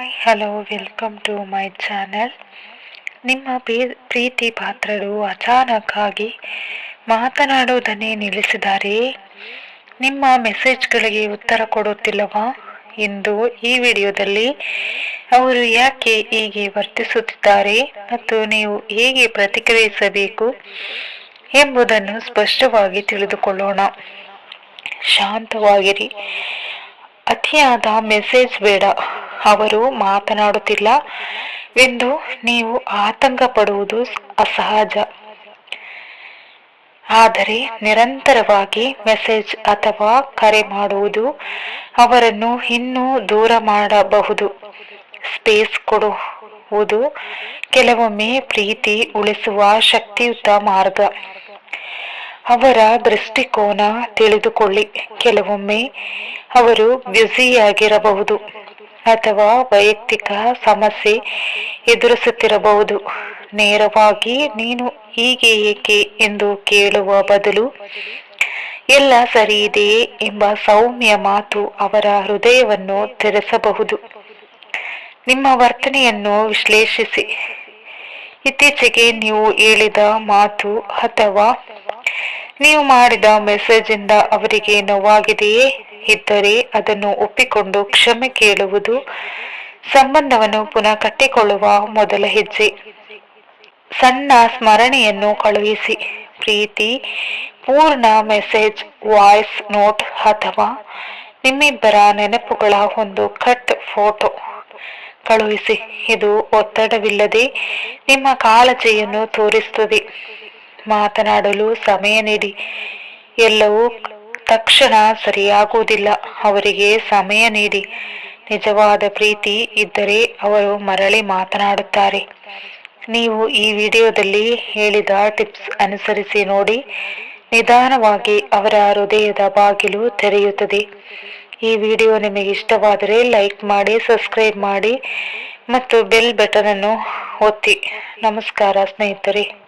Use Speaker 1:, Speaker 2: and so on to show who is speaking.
Speaker 1: Hi hello welcome to my channel ನಿಮ್ಮ ಪ್ರೀತಿ ಪಾತ್ರರು ಅಚಾನಕ್ಕಾಗಿ ಮಾತನಾಡುವುದನ್ನೇ ನಿಲ್ಲಿಸಿದ್ದಾರೆ. ನಿಮ್ಮ ಮೆಸೇಜ್ಗಳಿಗೆ ಉತ್ತರ ಕೊಡುತ್ತಿಲ್ಲವಾ? ಎಂದು ಈ ವಿಡಿಯೋದಲ್ಲಿ ಅವರು ಯಾಕೆ ಹೀಗೆ ವರ್ತಿಸುತ್ತಿದ್ದಾರೆ ಮತ್ತು ನೀವು ಹೇಗೆ ಪ್ರತಿಕ್ರಿಯಿಸಬೇಕು ಎಂಬುದನ್ನು ಸ್ಪಷ್ಟವಾಗಿ ತಿಳಿದುಕೊಳ್ಳೋಣ. ಶಾಂತವಾಗಿರಿ. ಅತಿಯಾದ ಮೆಸೇಜ್ ಬೇಡ. ಅವರು ಮಾತನಾಡುತ್ತಿಲ್ಲ. ಎಂದು ನೀವು ಆತಂಕ ಪಡುವುದು ಅಸಹಜ. ಆದರೆ ನಿರಂತರವಾಗಿ ಮೆಸೇಜ್ ಅಥವಾ ಕರೆ ಮಾಡುವುದು ಅವರನ್ನು ಇನ್ನೂ ದೂರ ಮಾಡಬಹುದು. ಸ್ಪೇಸ್ ಕೊಡುವುದು ಕೆಲವೊಮ್ಮೆ ಪ್ರೀತಿ ಉಳಿಸುವ ಶಕ್ತಿಯುತ ಮಾರ್ಗ. ಅವರ ದೃಷ್ಟಿಕೋನ ತಿಳಿದುಕೊಳ್ಳಿ. ಕೆಲವೊಮ್ಮೆ ಅವರು ಬ್ಯುಸಿಯಾಗಿರಬಹುದು. ಅಥವಾ ವೈಯಕ್ತಿಕ ಸಮಸ್ಯೆ ಎದುರಿಸುತ್ತಿರಬಹುದು. ನೇರವಾಗಿ, ನೀನು ಹೀಗೆ ಏಕೆ? ಎಂದು ಕೇಳುವ ಬದಲು, ಎಲ್ಲ ಸರಿ ಇದೆಯೇ? ಎಂಬ ಸೌಮ್ಯ ಮಾತು ಅವರ ಹೃದಯವನ್ನು ತೆರೆಸಬಹುದು. ನಿಮ್ಮ ವರ್ತನೆಯನ್ನು ವಿಶ್ಲೇಷಿಸಿ. ಇತ್ತೀಚೆಗೆ ನೀವು ಹೇಳಿದ ಮಾತು ಅಥವಾ ನೀವು ಮಾಡಿದ ಮೆಸೇಜ್ ಇಂದ ಅವರಿಗೆ ನೋವಾಗಿದೆಯೇ? ಇದ್ದರೆ ಅದನ್ನು ಒಪ್ಪಿಕೊಂಡು ಕ್ಷಮೆ ಕೇಳುವುದು ಸಂಬಂಧವನ್ನು ಪುನಃ ಕಟ್ಟಿಕೊಳ್ಳುವ ಮೊದಲ ಹೆಜ್ಜೆ. ಸಣ್ಣ ಸ್ಮರಣೆಯನ್ನು ಕಳುಹಿಸಿ. ಪ್ರೀತಿ, ಪೂರ್ಣ ಮೆಸೇಜ್, ವಾಯ್ಸ್ ನೋಟ್ ಅಥವಾ ನಿಮ್ಮಿಬ್ಬರ ನೆನಪುಗಳ ಒಂದು ಕಟ್ ಫೋಟೋ ಕಳುಹಿಸಿ. ಇದು ಒತ್ತಡವಿಲ್ಲದೆ ನಿಮ್ಮ ಕಾಳಜಿಯನ್ನು ತೋರಿಸುತ್ತದೆ. ಮಾತನಾಡಲು ಸಮಯ ನೀಡಿ. ಎಲ್ಲವೂ ತಕ್ಷಣ ಸರಿಯಾಗುವುದಿಲ್ಲ. ಅವರಿಗೆ ಸಮಯ ನೀಡಿ. ನಿಜವಾದ ಪ್ರೀತಿ ಇದ್ದರೆ ಅವರು ಮರಳಿ ಮಾತನಾಡುತ್ತಾರೆ. ನೀವು ಈ ವಿಡಿಯೋದಲ್ಲಿ ಹೇಳಿದ ಟಿಪ್ಸ್ ಅನುಸರಿಸಿ ನೋಡಿ. ನಿಧಾನವಾಗಿ ಅವರ ಹೃದಯದ ಬಾಗಿಲು ತೆರೆಯುತ್ತದೆ. ಈ ವಿಡಿಯೋ ನಿಮಗೆ ಇಷ್ಟವಾದರೆ ಲೈಕ್ ಮಾಡಿ, ಸಬ್ಸ್ಕ್ರೈಬ್ ಮಾಡಿ ಮತ್ತು ಬೆಲ್ ಬಟನ್ ಒತ್ತಿ. ನಮಸ್ಕಾರ ಸ್ನೇಹಿತರೆ.